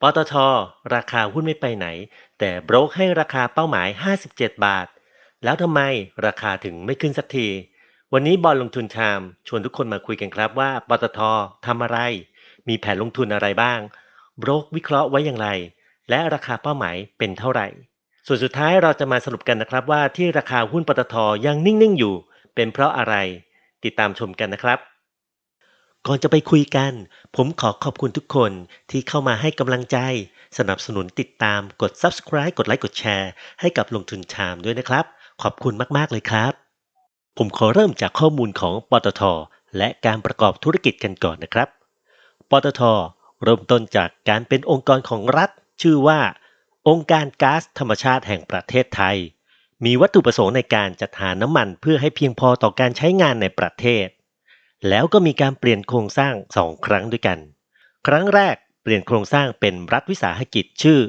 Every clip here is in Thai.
ปตท ราคาหุ้นไม่ไปไหน แต่โบรกให้ราคาเป้าหมาย 57 บาท แล้วทำไมราคาถึงไม่ขึ้นสักที วันนี้บอลลงทุนชามชวนทุกคนมาคุยกันครับว่าปตททำอะไร มีแผนลงทุนอะไรบ้าง โบรกวิเคราะห์ไว้อย่างไร และราคาเป้าหมายเป็นเท่าไหร่ ส่วนสุดท้ายเราจะมาสรุปกันนะครับว่าที่ราคาหุ้นปตทยังนิ่งๆอยู่ เป็นเพราะอะไร ติดตามชมกันนะครับ ก่อนจะไปคุยกัน ผมขอขอบคุณทุกคนที่เข้ามาให้กำลังใจ สนับสนุนติดตามกด subscribe กดไลค์กดแชร์ให้กับลงทุนชามด้วยนะครับ ขอบคุณมาก ๆ เลยครับ ผมขอเริ่มจากข้อมูลของปตท และการประกอบธุรกิจกันก่อนนะครับ ปตท เริ่มต้นจากการเป็นองค์กรของรัฐ ชื่อว่า องค์การก๊าซธรรมชาติแห่งประเทศไทย มีวัตถุประสงค์ในการจัดหาน้ำมันเพื่อให้เพียงพอต่อการใช้งานในประเทศ แล้วก็มีการเปลี่ยนโครงสร้างสองครั้งด้วยกัน ครั้งแรกเปลี่ยนโครงสร้างเป็นรัฐวิสาหกิจชื่อ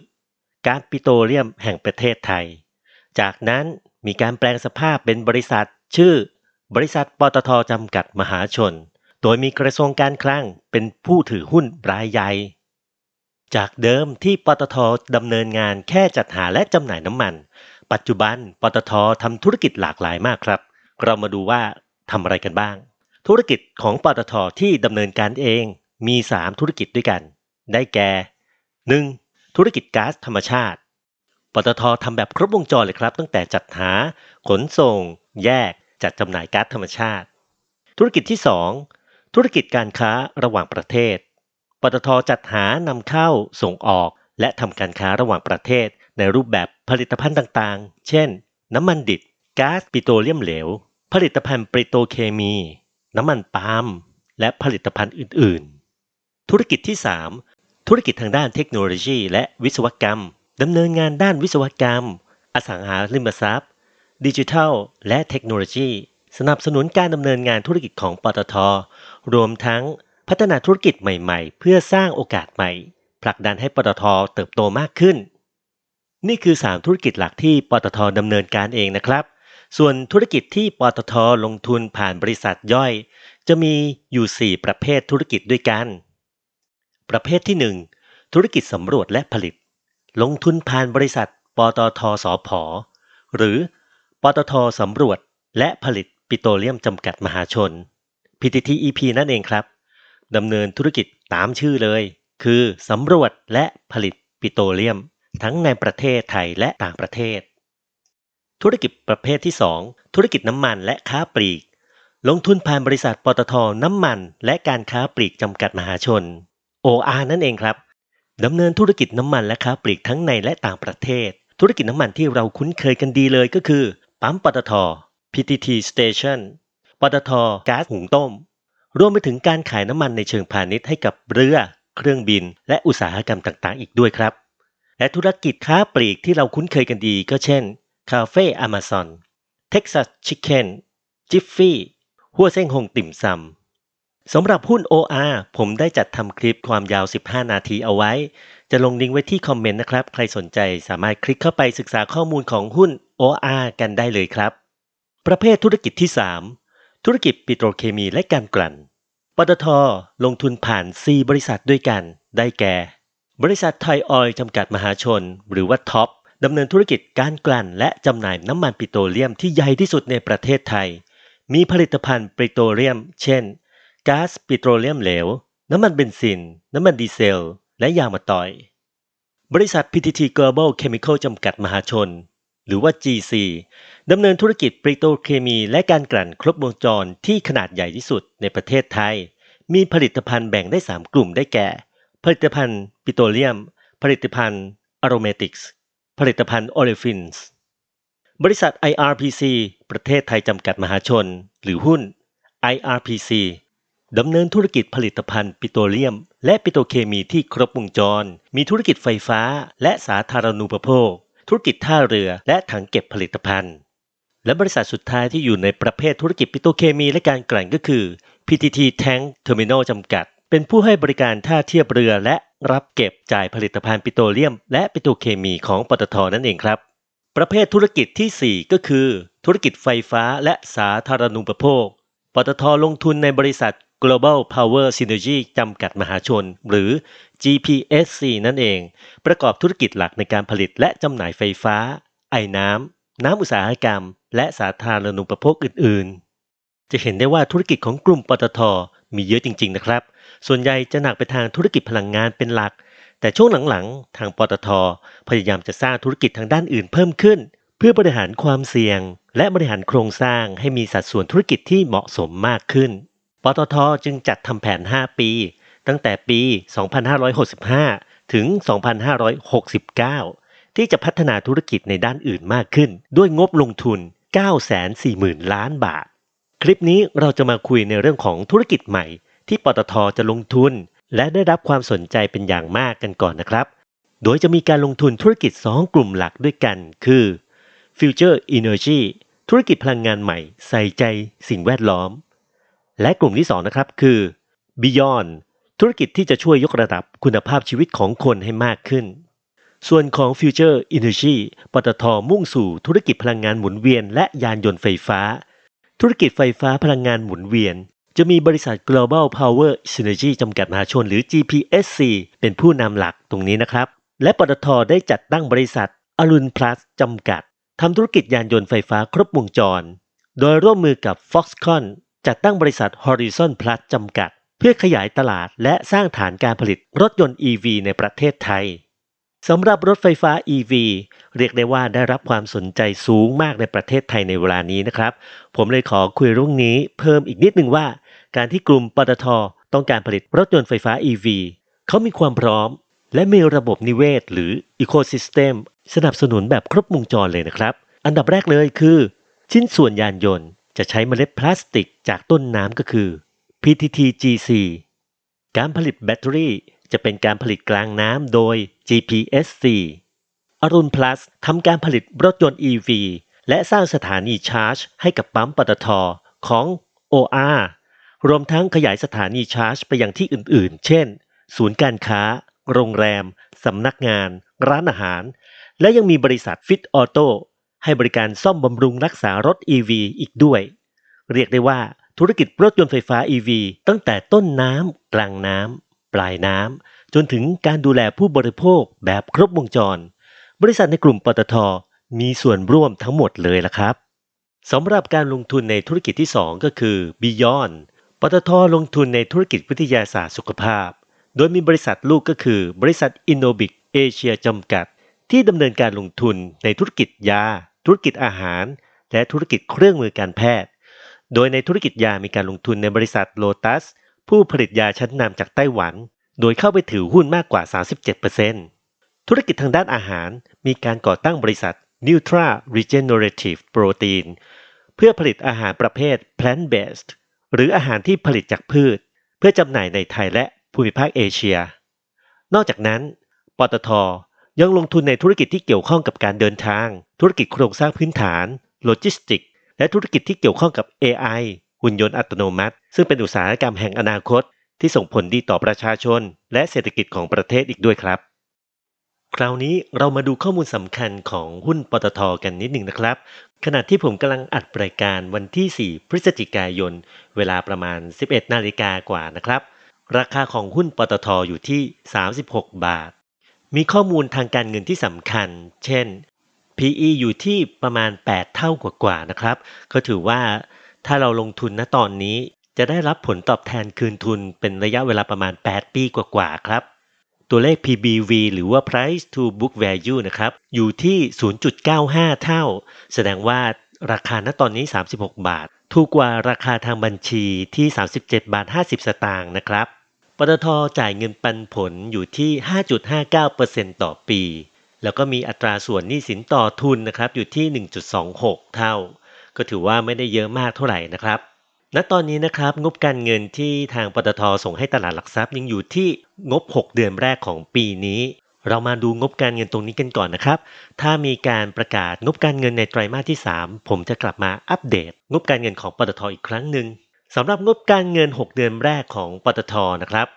การปิโตรเลียมแห่งประเทศไทย จากนั้นมีการแปลงสภาพเป็นบริษัทชื่อ บริษัทปตทจำกัดมหาชน โดยมีกระทรวงการคลังเป็นผู้ถือหุ้นรายใหญ่ จากเดิมที่ปตทดำเนินงานแค่จัดหาและจำหน่ายน้ำมัน ปัจจุบันปตททำธุรกิจหลากหลายมากครับ เรามาดูว่าทำอะไรกันบ้าง ธุรกิจของปตทที่ดำเนินการเองมี 3 ธุรกิจด้วยกัน ได้แก่ 1. ธุรกิจก๊าซธรรมชาติ ปตททำแบบครบวงจรเลยครับ ตั้งแต่จัดหา ขนส่ง แยก จัดจำหน่ายก๊าซธรรมชาติ ธุรกิจที่ 2 ธุรกิจการค้าระหว่างประเทศ ปตทจัดหานำเข้า ส่งออก และทำการค้าระหว่างประเทศ ในรูปแบบผลิตภัณฑ์ต่างๆ เช่น น้ำมันดิบ ก๊าซปิโตรเลียมเหลว ผลิตภัณฑ์ปิโตรเคมี น้ำมันปาล์มและผลิตภัณฑ์อื่น ๆ ธุรกิจที่ 3 ธุรกิจทางด้านเทคโนโลยี และวิศวกรรมดำเนินงานด้านวิศวกรรม อสังหาริมทรัพย์ ดิจิทัล และเทคโนโลยี สนับสนุนการดำเนินงานธุรกิจของปตท รวมทั้งพัฒนาธุรกิจใหม่ ๆ เพื่อสร้างโอกาสใหม่ ผลักดันให้ปตทเติบโตมากขึ้น นี่คือ 3 ธุรกิจหลักที่ปตทดำเนินการเองนะครับ ส่วนธุรกิจที่ปตทลงทุนผ่านบริษัทย่อย จะมีอยู่ 4 ประเภทธุรกิจด้วยกัน ประเภทที่ 1 ธุรกิจสำรวจและผลิต ลงทุนผ่านบริษัท ปตทสพหรือ ปตทสำรวจและผลิตปิโตรเลียมจำกัดมหาชน PTTEP นั่นเองครับดำเนินธุรกิจตามชื่อเลย คือสำรวจและผลิตปิโตรเลียม ทั้งในประเทศไทยและต่างประเทศ ธุรกิจประเภทที่ 2 ธุรกิจน้ำมันและค้าปลีก ลงทุนผ่านบริษัทปตทน้ำมัน และการค้าปลีกจำกัดมหาชน OR นั่นเองครับดำเนินธุรกิจน้ำมันและค้าปลีกทั้งในและต่างประเทศ ธุรกิจน้ำมันที่เราคุ้นเคยกันดีเลยก็คือ ปั๊มปตท PTT Station ปตทก๊าซหุงต้ม รวมไปถึงการขายน้ำมันในเชิงพาณิชย์ให้กับเรือ เครื่องบิน และอุตสาหกรรมต่างๆ อีกด้วยครับ และธุรกิจค้าปลีกที่เราคุ้นเคยกันดีก็เช่น คาเฟ่อเมซอนเท็กซัสชิคเก้นจิฟฟี่หัวเส้งหงติ่มซำสำหรับหุ้น OR ผมได้จัดทำคลิปความยาว 15 นาทีเอาไว้ จะลงลิงก์ไว้ที่คอมเมนต์นะครับ ใครสนใจสามารถคลิกเข้าไปศึกษาข้อมูลของหุ้น OR กันได้เลยครับ ประเภทธุรกิจที่ 3 ธุรกิจปิโตรเคมีและการกลั่น ปตท ลงทุนผ่าน 4 บริษัทด้วยกัน ได้แก่ บริษัทไทยออยล์จำกัดมหาชน หรือว่าท็อป ดำเนินธุรกิจการกลั่นและจำหน่ายน้ำมันปิโตรเลียมที่ใหญ่ที่สุดในประเทศไทย มีผลิตภัณฑ์ปิโตรเลียม เช่นก๊าซปิโตรเลียมเหลว น้ำมันเบนซิน น้ำมันดีเซล และยางมะตอย บริษัท PTT Global Chemical จำกัดมหาชน หรือว่า GC ดำเนินธุรกิจปิโตรเคมีและการกลั่นครบวงจรที่ขนาดใหญ่ที่สุดในประเทศไทย มีผลิตภัณฑ์แบ่งได้ 3 กลุ่มได้แก่ ผลิตภัณฑ์ปิโตรเลียม ผลิตภัณฑ์อโรเมติกส์ ผลิตภัณฑ์โอเลฟินส์บริษัท IRPC ประเทศไทยจำกัดมหาชน หรือหุ้น IRPC ดำเนินธุรกิจผลิตภัณฑ์ปิโตรเลียม และปิโตรเคมีที่ครบวงจร มีธุรกิจไฟฟ้า และสาธารณูปโภค ธุรกิจท่าเรือและถังเก็บผลิตภัณฑ์ และบริษัทสุดท้ายที่อยู่ในประเภทธุรกิจปิโตรเคมีและการกลั่นก็คือ PTT Tank Terminal จำกัด เป็นผู้ให้บริการท่าเทียบเรือและ รับเก็บจ่ายผลิตภัณฑ์ปิโตรเลียม และปิโตรเคมีของปตทนั่นเองครับ ประเภทธุรกิจทีสี่ 4 ก็คือ ธุรกิจไฟฟ้าและสาธารณูปโภค ปตทลงทุนในบริษัท Global Power Synergy จำกัดมหาชน หรือ GPSC นั่นเอง ประกอบธุรกิจหลักในการผลิตและจำหน่ายไฟฟ้า ไอ้น้ำ น้ำอุตสาหกรรม และสาธารณูปโภคอื่น ๆ จะเห็นได้ว่าธุรกิจของกลุ่มปตท มีเยอะจริง ๆ นะครับ ส่วนใหญ่จะหนักไปทางธุรกิจพลังงานเป็นหลัก แต่ช่วงหลังๆ ทางปตท พยายามจะสร้างธุรกิจทางด้านอื่นเพิ่มขึ้น เพื่อบริหารความเสี่ยง และบริหารโครงสร้างให้มีสัดส่วนธุรกิจที่เหมาะสมมากขึ้น ปตทจึงจัดทำแผน 5 ปี ตั้งแต่ปี 2565 ถึง 2569 ที่จะพัฒนาธุรกิจในด้านอื่นมากขึ้น ด้วยงบลงทุน 940,000 ล้านบาท ลิปนี้เราจะมาคุยในเรื่องของธุรกิจใหม่ ที่ปตทจะลงทุน และได้รับความสนใจเป็นอย่างมากกันก่อนนะครับ โดยจะมีการลงทุนธุรกิจ 2 กลุ่มหลักด้วยกัน คือ Future Energy ธุรกิจพลังงานใหม่ ใส่ใจสิ่งแวดล้อม และกลุ่มที่ 2 นะครับคือ Beyond ธุรกิจที่จะช่วยยกระดับคุณภาพชีวิตของคนให้มากขึ้น ส่วนของ Future Energy ปตทมุ่งสู่ธุรกิจพลังงานหมุนเวียนและยานยนต์ไฟฟ้า ธุรกิจไฟฟ้าพลังงานหมุนเวียน จะมีบริษัท Global Power Synergy จำกัดมหาชนหรือ GPSC เป็นผู้นำหลักตรงนี้นะครับ และปตทได้จัดตั้งบริษัทอรุณพลัสจำกัดทำธุรกิจยานยนต์ไฟฟ้าครบวงจร โดยร่วมมือกับ Foxconn จัดตั้งบริษัท Horizon Plus จำกัด เพื่อขยายตลาดและสร้างฐานการผลิตรถยนต์ EV ในประเทศไทย สำหรับรถไฟฟ้า EV เรียกได้ว่าได้รับความสนใจสูงมากในประเทศไทยในเวลานี้นะครับ ผมเลยขอคุยเรื่องนี้เพิ่มอีกนิดนึงว่า การที่กลุ่มปตทต้องการผลิตรถยนต์ไฟฟ้า EV เขามีความพร้อม และมีระบบนิเวศ หรือ Ecosystem สนับสนุนแบบครบวงจรเลยนะครับ อันดับแรกเลยคือ ชิ้นส่วนยานยนต์ จะใช้เมล็ดพลาสติกจากต้นน้ำก็คือ PTTGC การผลิตแบตเตอรี่จะเป็นการผลิตกลางน้ำโดย GPSC อรุณพลัสทำการผลิตรถยนต์ EV และสร้างสถานีชาร์จ ให้กับปั๊มปตทของ OR รวมทั้งขยายสถานีชาร์จ ไปยังที่อื่นๆ เช่น ศูนย์การค้า โรงแรม สำนักงาน ร้านอาหาร และยังมีบริษัท Fit Auto ให้บริการซ่อมบำรุงรักษารถ EV อีกด้วย เรียกได้ว่าธุรกิจรถยนต์ไฟฟ้า EV ตั้งแต่ต้นน้ำกลางน้ำปลายน้ำ จนถึงการดูแลผู้บริโภคแบบครบวงจร บริษัทในกลุ่มปตทมีส่วนร่วมทั้งหมดเลยละครับสำหรับการลงทุนในธุรกิจที่ 2 ก็คือ Beyond ปตทลงทุนในธุรกิจวิทยาศาสตร์สุขภาพ โดยมีบริษัทลูกก็คือ บริษัท Innobic Asia จำกัด ที่ดำเนินการลงทุนในธุรกิจยา ธุรกิจอาหาร และธุรกิจเครื่องมือการแพทย์ โดยในธุรกิจยามีการลงทุนในบริษัทโลตัสผู้ผลิตยาชั้นนำจากไต้หวัน โดยเข้าไปถือหุ้นมากกว่า 37%ธุรกิจทางด้านอาหารมีการก่อตั้งบริษัท Nutra Regenerative Protein เพื่อผลิตอาหารประเภท plant based หรืออาหารที่ผลิตจากพืช เพื่อจำหน่ายในไทยและภูมิภาคเอเชีย นอกจากนั้น ปตทยังลงทุนในธุรกิจที่เกี่ยวข้องกับการเดินทาง ธุรกิจโครงสร้างพื้นฐาน โลจิสติก และธุรกิจที่เกี่ยวข้องกับ AI หุ่นยนต์อัตโนมัติ ซึ่งเป็นอุตสาหกรรมแห่งอนาคต ที่ส่งผลดีต่อประชาชน และเศรษฐกิจของประเทศอีกด้วยครับ คราวนี้เรามาดูข้อมูลสำคัญของหุ้นปตทกันนิดหนึ่งนะครับ ขณะที่ผมกำลังอัดรายการวันที่ 4 พฤศจิกายน เวลาประมาณ 11 นาฬิกากว่านะครับ ราคาของหุ้นปตทอยู่ที่ 36 บาท มีข้อมูลทางการเงินที่สำคัญ เช่น PE อยู่ที่ประมาณ 8 เท่ากว่าๆนะครับ ก็ถือว่าถ้าเราลงทุนณตอนนี้ จะได้รับผลตอบแทนคืนทุนเป็นระยะเวลาประมาณ 8 ปีกว่าๆครับ ตัวเลข PBV หรือว่า Price to Book Value นะครับ อยู่ที่ 0.95 เท่า แสดงว่าราคาณตอนนี้ 36 บาท ถูกกว่าราคาทางบัญชีที่ 37 บาท 50 สตางค์นะครับปตทจ่ายเงินปันผลอยู่ที่ 5.59%ต่อปี แล้วก็มีอัตราส่วนหนี้สินต่อทุนนะครับอยู่ที่ 1.26 เท่า ก็ถือว่าไม่ได้เยอะมากเท่าไหร่นะครับ ณตอนนี้นะครับงบการเงินที่ทางปตทส่งให้ตลาดหลักทรัพย์ยังอยู่ที่งบ 6 เดือนแรกของปีนี้ เรามาดูงบการเงินตรงนี้กันก่อนนะครับ ถ้ามีการประกาศงบการเงินในไตรมาสที่ 3 ผมจะกลับมาอัปเดต งบการเงินของปตทอีกครั้งหนึ่งสำหรับงบการเงิน 6 เดือนแรกของปตทนะครับ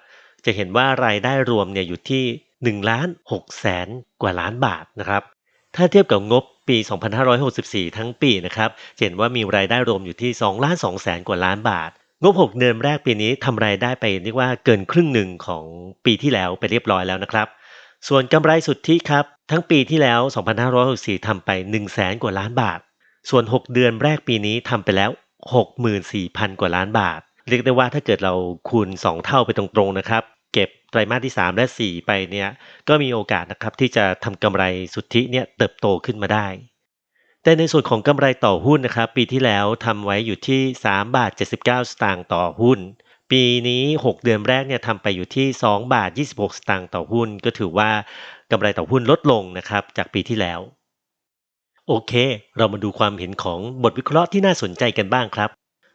จะเห็นว่ารายได้รวมเนี่ยอยู่ที่1ล้าน6แสนกว่าล้านบาทนะครับ ถ้าเทียบกับงบ ปี 2564 ทั้งปีนะครับเห็นว่ามีรายได้รวมอยู่ที่2ล้าน2แสนกว่าล้านบาท งบ 6 เดือนแรกปีนี้ทำรายได้ไปเรียกว่าเกินครึ่งหนึ่งของปีที่แล้วไปเรียบร้อยแล้วนะครับ ส่วนกำไรสุทธิครับ ทั้งปีที่แล้ว 2564ทำไป 1 0 0 0 0แสนกว่าล้านบาท ส่วน 6 เดือนแรกปีนี้ทำไปแล้ว 64,000 กว่าล้านบาท เรียกได้ว่าถ้าเกิดเราคูณ 2 เท่าไปตรงๆนะครับ ไตรมาสที่ 3 และ 4 ไปเนี่ยก็มีโอกาสนะครับที่จะทำกำไรสุทธิเนี่ยเติบโตขึ้นมาได้ แต่ในส่วนของกำไรต่อหุ้นนะครับ ปีที่แล้วทำไว้อยู่ที่3บาท79 สตางค์ต่อหุ้น ปีนี้ 6 เดือนแรกเนี่ยทำไปอยู่ที่2บาท26 สตางค์ต่อหุ้น ก็ถือว่ากำไรต่อหุ้นลดลงนะครับจากปีที่แล้ว โอเค เรามาดูความเห็นของบทวิเคราะห์ที่น่าสนใจกันบ้างครับ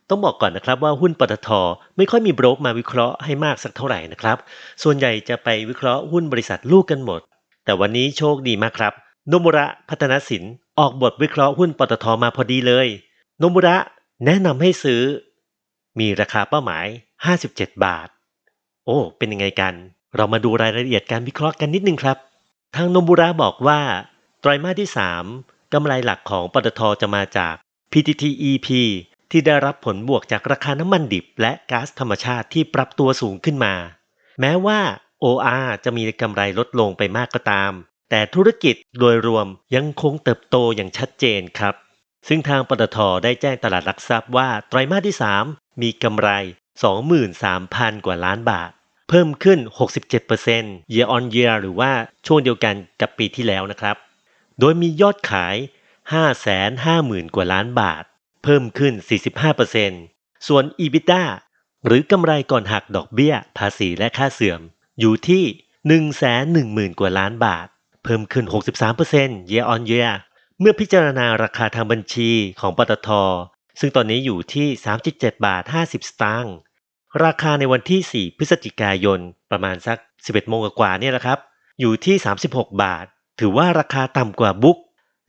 ต้องบอกก่อนนะครับว่าหุ้นปตทไม่ค่อยมีโบรกมาวิเคราะห์ให้มากสักเท่าไหร่นะครับ ส่วนใหญ่จะไปวิเคราะห์หุ้นบริษัทลูกกันหมด แต่วันนี้โชคดีมากครับโนมุระพัฒนสินออกบทวิเคราะห์หุ้นปตทมาพอดีเลยโนมุระแนะนำให้ซื้อ มีราคาเป้าหมาย 57 บาท โอ้ เป็นยังไงกัน เรามาดูรายละเอียดการวิเคราะห์กันนิดนึงครับ ทางโนมุระบอกว่า ไตรมาสที่ 3กำไรหลักของปตทจะมาจาก PTTEP ที่ได้รับผลบวกจากราคาน้ำมันดิบและก๊าซธรรมชาติที่ปรับตัวสูงขึ้นมา แม้ว่า OR จะมีกำไรลดลงไปมากก็ตาม แต่ธุรกิจโดยรวมยังคงเติบโตอย่างชัดเจนครับ ซึ่งทางปตทได้แจ้งตลาดหลักทรัพย์ว่าไตรมาสที่ 3 มีกำไร 23,000 กว่าล้านบาท เพิ่มขึ้น 67% year on year หรือว่าช่วงเดียวกันกับปีที่แล้วนะครับ โดยมียอดขาย 550,000 กว่าล้านบาท เพิ่มขึ้น 45%ส่วน EBITDA หรือกำไรก่อนหักดอกเบี้ย ภาษีและค่าเสื่อม อยู่ที่ 110,000 กว่าล้านบาท เพิ่มขึ้น 63% year on year เมื่อพิจารณาราคาทางบัญชีของปตท ซึ่งตอนนี้อยู่ที่ 37 บาท 50 สตางค์ราคาในวันที่ 4 พฤศจิกายน ประมาณสัก 11 โมงกว่าเนี่ยแหละครับ อยู่ที่ 36 บาท ถือว่าราคาต่ำกว่าบุ๊ก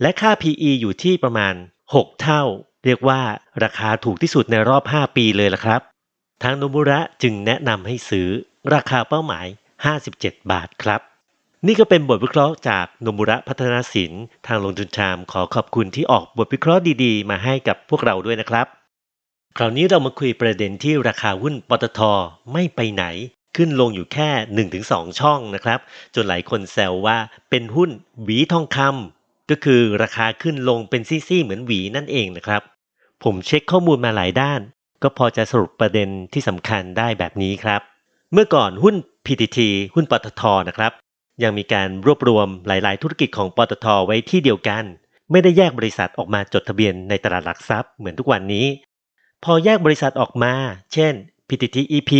และค่า PE อยู่ที่ประมาณ 6 เท่า เรียกว่าราคาถูกที่สุดในรอบ 5 ปีเลยละครับ ทางโนบุระจึงแนะนำให้ซื้อราคาเป้าหมาย 57 บาทครับ นี่ก็เป็นบทวิเคราะห์จากโนมุระพัฒนาสินทางลงทุนชามขอขอบคุณที่ออกบทวิเคราะห์ดีๆ มาให้กับพวกเราด้วยนะครับ คราวนี้เรามาคุยประเด็นที่ราคาหุ้นปตทไม่ไปไหน ขึ้นลงอยู่แค่ 1-2 ช่องนะครับ จนหลายคนแซวว่าเป็นหุ้นหวีทองคำก็คือราคาขึ้นลงเป็นซี่ๆเหมือนหวีนั่นเองนะครับ ผมเช็คข้อมูลมาหลายด้าน ก็พอจะสรุปประเด็นที่สำคัญได้แบบนี้ครับ เมื่อก่อนหุ้น PTT หุ้นปตทนะครับ ยังมีการรวบรวมหลาย ๆ ธุรกิจของปตทไว้ที่เดียวกัน ไม่ได้แยกบริษัทออกมาจดทะเบียนในตลาดหลักทรัพย์เหมือนทุกวันนี้ พอแยกบริษัทออกมา เช่น PTTEP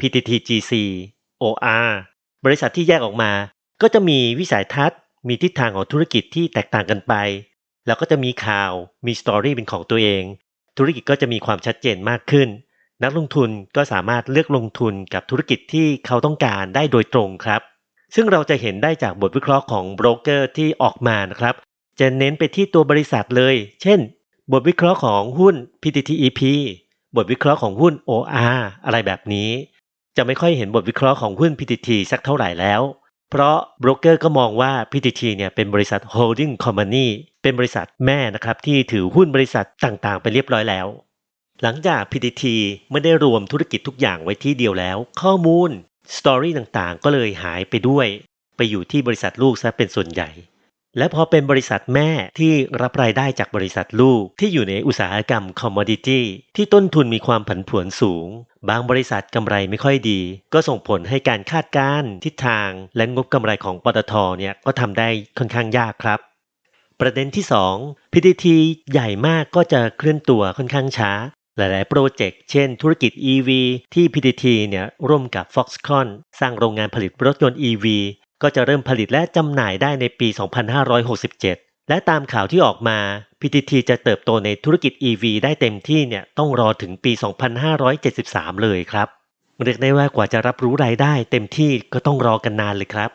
PTTGC OR บริษัทที่แยกออกมา ก็จะมีวิสัยทัศน์ มีทิศทางของธุรกิจที่แตกต่างกันไป แล้วก็จะมีข่าวมีสตอรี่เป็นของตัวเอง ธุรกิจก็จะมีความชัดเจนมากขึ้น นักลงทุนก็สามารถเลือกลงทุนกับธุรกิจที่เขาต้องการได้โดยตรงครับ ซึ่งเราจะเห็นได้จากบทวิเคราะห์ของโบรกเกอร์ที่ออกมานะครับ จะเน้นไปที่ตัวบริษัทเลย เช่น บทวิเคราะห์ของหุ้น PTTEP บทวิเคราะห์ของหุ้น OR อะไรแบบนี้ จะไม่ค่อยเห็นบทวิเคราะห์ของหุ้น PTT สักเท่าไหร่แล้ว เพราะโบรกเกอร์ก็มองว่า PTT เนี่ยเป็นบริษัท holding company เป็นบริษัทแม่นะครับที่ถือหุ้นบริษัทต่างๆ ไปเรียบร้อยแล้ว หลังจาก PTT ไม่ได้รวมธุรกิจทุกอย่างไว้ที่เดียวแล้ว ข้อมูลสตอรี่ต่างๆ ก็เลยหายไปด้วย ไปอยู่ที่บริษัทลูกซะเป็นส่วนใหญ่ และพอเป็นบริษัทแม่ที่รับรายได้จากบริษัทลูกที่อยู่ในอุตสาหกรรมคอมมอดิตี้ที่ต้นทุนมีความผันผวนสูง บางบริษัทกำไรไม่ค่อยดี ก็ส่งผลให้การคาดการณ์ทิศทางและงบกำไรของปตทเนี่ยก็ทำได้ค่อนข้างยากครับ ประเด็นที่ 2 PTT ใหญ่มากก็จะเคลื่อนตัวค่อนข้างช้า หลาย ๆ โปรเจกต์เช่น ธุรกิจ EV ที่ PTT เนี่ยร่วมกับ Foxconn สร้างโรงงานผลิตรถยนต์ EV ก็จะเริ่มผลิตและจำหน่ายได้ในปี 2567 และตามข่าวที่ออกมา PTT จะเติบโตในธุรกิจ EV ได้เต็มที่เนี่ยต้องรอถึงปี 2573 เลยครับ เรียกได้ว่ากว่าจะรับรู้รายได้เต็มที่ก็ต้องรอกันนานเลยครับ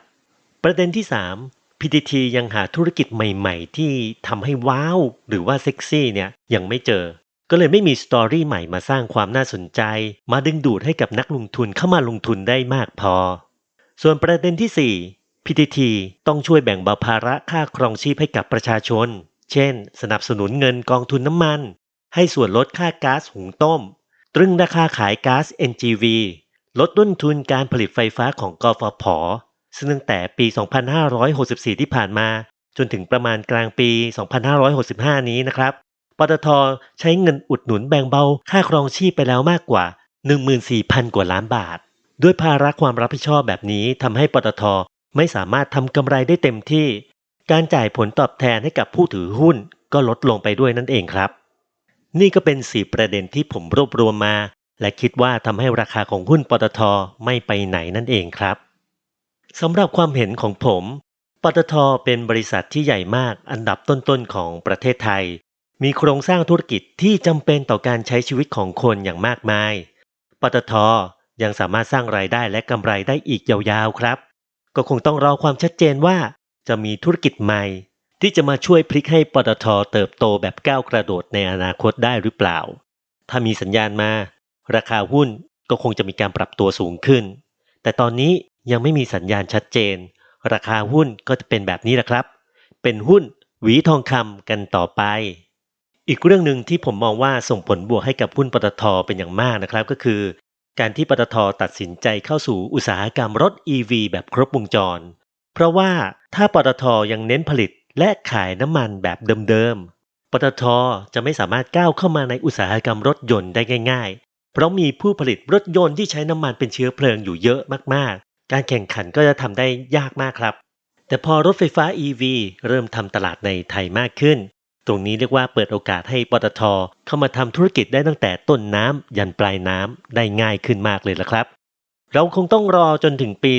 ประเด็นที่ 3 PTT ยังหาธุรกิจใหม่ๆ ที่ทำให้ว้าวหรือว่าเซ็กซี่เนี่ยยังไม่เจอ ก็เลยไม่มีสตอรี่ใหม่มาสร้างความน่าสนใจ มาดึงดูดให้กับนักลงทุนเข้ามาลงทุนได้มากพอ ส่วนประเด็นที่ 4 PTT ต้องช่วยแบ่งเบาภาระค่าครองชีพให้กับประชาชน เช่น สนับสนุนเงินกองทุนน้ำมัน ให้ส่วนลดค่าก๊าซหุงต้ม ตรึงราคาขายก๊าซ NGV ลดต้นทุนการผลิตไฟฟ้าของกฟผ ซึ่งตั้งแต่ปี 2564 ที่ผ่านมา จนถึงประมาณกลางปี 2565 นี้นะครับปตทใช้เงินอุดหนุนแบ่งเบาค่าครองชีพไปแล้วมากกว่า 14,000 กว่าล้านบาท ด้วยภาระความรับผิดชอบแบบนี้ทำให้ปตทไม่สามารถทำกำไรได้เต็มที่ การจ่ายผลตอบแทนให้กับผู้ถือหุ้นก็ลดลงไปด้วยนั่นเองครับ นี่ก็เป็น4ประเด็นที่ผมรวบรวมมา และคิดว่าทำให้ราคาของหุ้นปตทไม่ไปไหนนั่นเองครับสำหรับความเห็นของผม ปตทเป็นบริษัทที่ใหญ่มากอันดับต้นๆของประเทศไทย มีโครงสร้างธุรกิจที่จำเป็นต่อการใช้ชีวิตของคนอย่างมากมาย ปตท ยังสามารถสร้างรายได้และกำไรได้อีกยาวๆครับ ก็คงต้องรอความชัดเจนว่า จะมีธุรกิจใหม่ ที่จะมาช่วยพลิกให้ปตทเติบโตแบบก้าวกระโดดในอนาคตได้หรือเปล่า ถ้ามีสัญญาณมา ราคาหุ้นก็คงจะมีการปรับตัวสูงขึ้น แต่ตอนนี้ยังไม่มีสัญญาณชัดเจน ราคาหุ้นก็จะเป็นแบบนี้แหละครับ เป็นหุ้นหวีทองคำกันต่อไป อีกเรื่องหนึ่งที่ผมมองว่าส่งผลบวกให้กับหุ้นปตทเป็นอย่างมากนะครับ ก็คือ การที่ปตทตัดสินใจเข้าสู่อุตสาหกรรมรถ EV แบบครบวงจร เพราะว่าถ้าปตทยังเน้นผลิตและขายน้ำมันแบบเดิมๆ ปตทจะไม่สามารถก้าวเข้ามาในอุตสาหกรรมรถยนต์ได้ง่าย ๆ เพราะมีผู้ผลิตรถยนต์ที่ใช้น้ำมันเป็นเชื้อเพลิงอยู่เยอะมากๆ การแข่งขันก็จะทำได้ยากมากครับ แต่พอรถไฟฟ้า EV เริ่มทำตลาดในไทยมากขึ้น ตรงนี้เรียกว่าเปิดโอกาสให้ปตทเข้ามาทำธุรกิจได้ตั้งแต่ต้นน้ำยันปลายน้ำได้ง่ายขึ้นมากเลยละครับ เราคงต้องรอจนถึงปี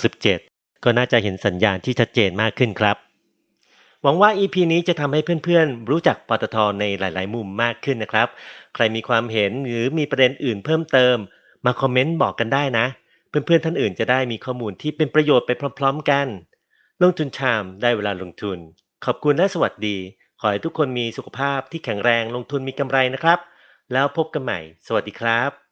2567 ก็น่าจะเห็นสัญญาณที่ชัดเจนมากขึ้นครับ หวังว่า EP นี้จะทำให้เพื่อนๆ รู้จักปตทในหลาย ๆ มุมมากขึ้นนะครับ ใครมีความเห็นหรือมีประเด็นอื่นเพิ่มเติม มาคอมเมนต์บอกกันได้นะ เพื่อนๆ ท่านอื่นจะได้มีข้อมูลที่เป็นประโยชน์ไปพร้อม ๆ กัน ลงทุนชามได้เวลาลงทุน ขอบคุณและสวัสดี ขอให้ทุกคนมีสุขภาพที่แข็งแรงลงทุนมีกำไรนะครับ แล้วพบกันใหม่ สวัสดีครับ